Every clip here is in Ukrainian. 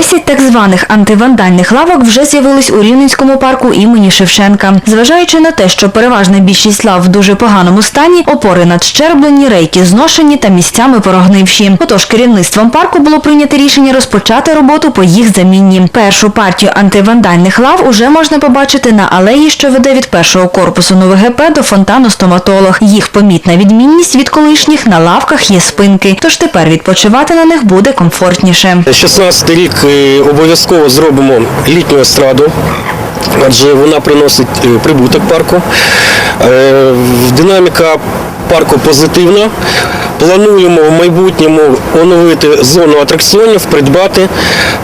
10 так званих антивандальних лавок вже з'явились у Рівненському парку імені Шевченка. Зважаючи на те, що переважна більшість лав в дуже поганому стані, опори надщерблені, рейки зношені та місцями порогнивші. Отож, керівництвом парку було прийнято рішення розпочати роботу по їх замінні. Першу партію антивандальних лав уже можна побачити на алеї, що веде від першого корпусу НОВГП до фонтану стоматолог. Їх помітна відмінність від колишніх на лавках є спинки, тож тепер відпочивати на них буде комфортніше. 16 рік обов'язково зробимо літню естраду, адже вона приносить е, прибуток парку. Е, Динаміка парку позитивна. Плануємо в майбутньому оновити зону атракціонів, придбати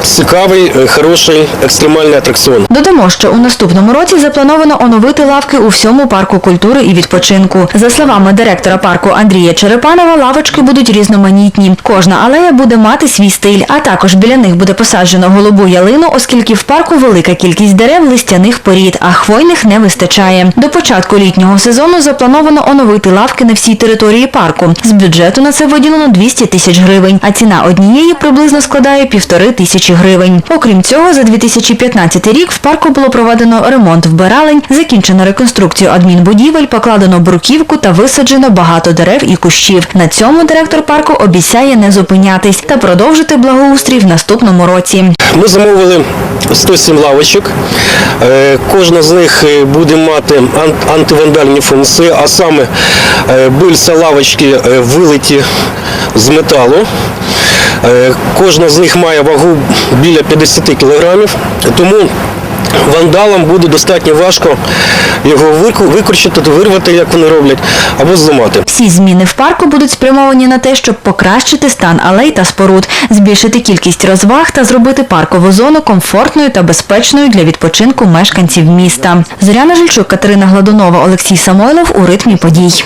цікавий, е, хороший екстремальний атракціон. Додамо, що у наступному році заплановано оновити лавки у всьому парку культури і відпочинку. За словами директора парку Андрія Черепанова, лавочки будуть різноманітні. Кожна алея буде мати свій стиль, а також біля них буде посаджено голубу ялину, оскільки в парку велика кількість дерев листяних порід, а хвойних не вистачає. До початку літнього сезону заплановано оновити лавки на всій території парку. З бюджету на це виділено 200 тисяч гривень, а ціна однієї приблизно складає півтори тисячі гривень. Окрім цього, за 2015 рік в парку було проведено ремонт вбиралень, закінчено реконструкцію адмінбудівель, покладено бруківку та висаджено багато дерев і кущів. На цьому директор парку обіцяє не зупинятись та продовжити благоустрій в наступному році. Ми замовили 107 лавочок. Е, Кожна з них е, буде мати антивандальні функції, а саме е, бильця лавочки вилиті з металу. Кожна з них має вагу біля 50 кілограмів, тому вандалам буде достатньо важко його викручити, вирвати, як вони роблять, або зламати. Всі зміни в парку будуть спрямовані на те, щоб покращити стан алей та споруд, збільшити кількість розваг та зробити паркову зону комфортною та безпечною для відпочинку мешканців міста. Зоряна Жильчук, Катерина Гладунова, Олексій Самойлов у ритмі подій.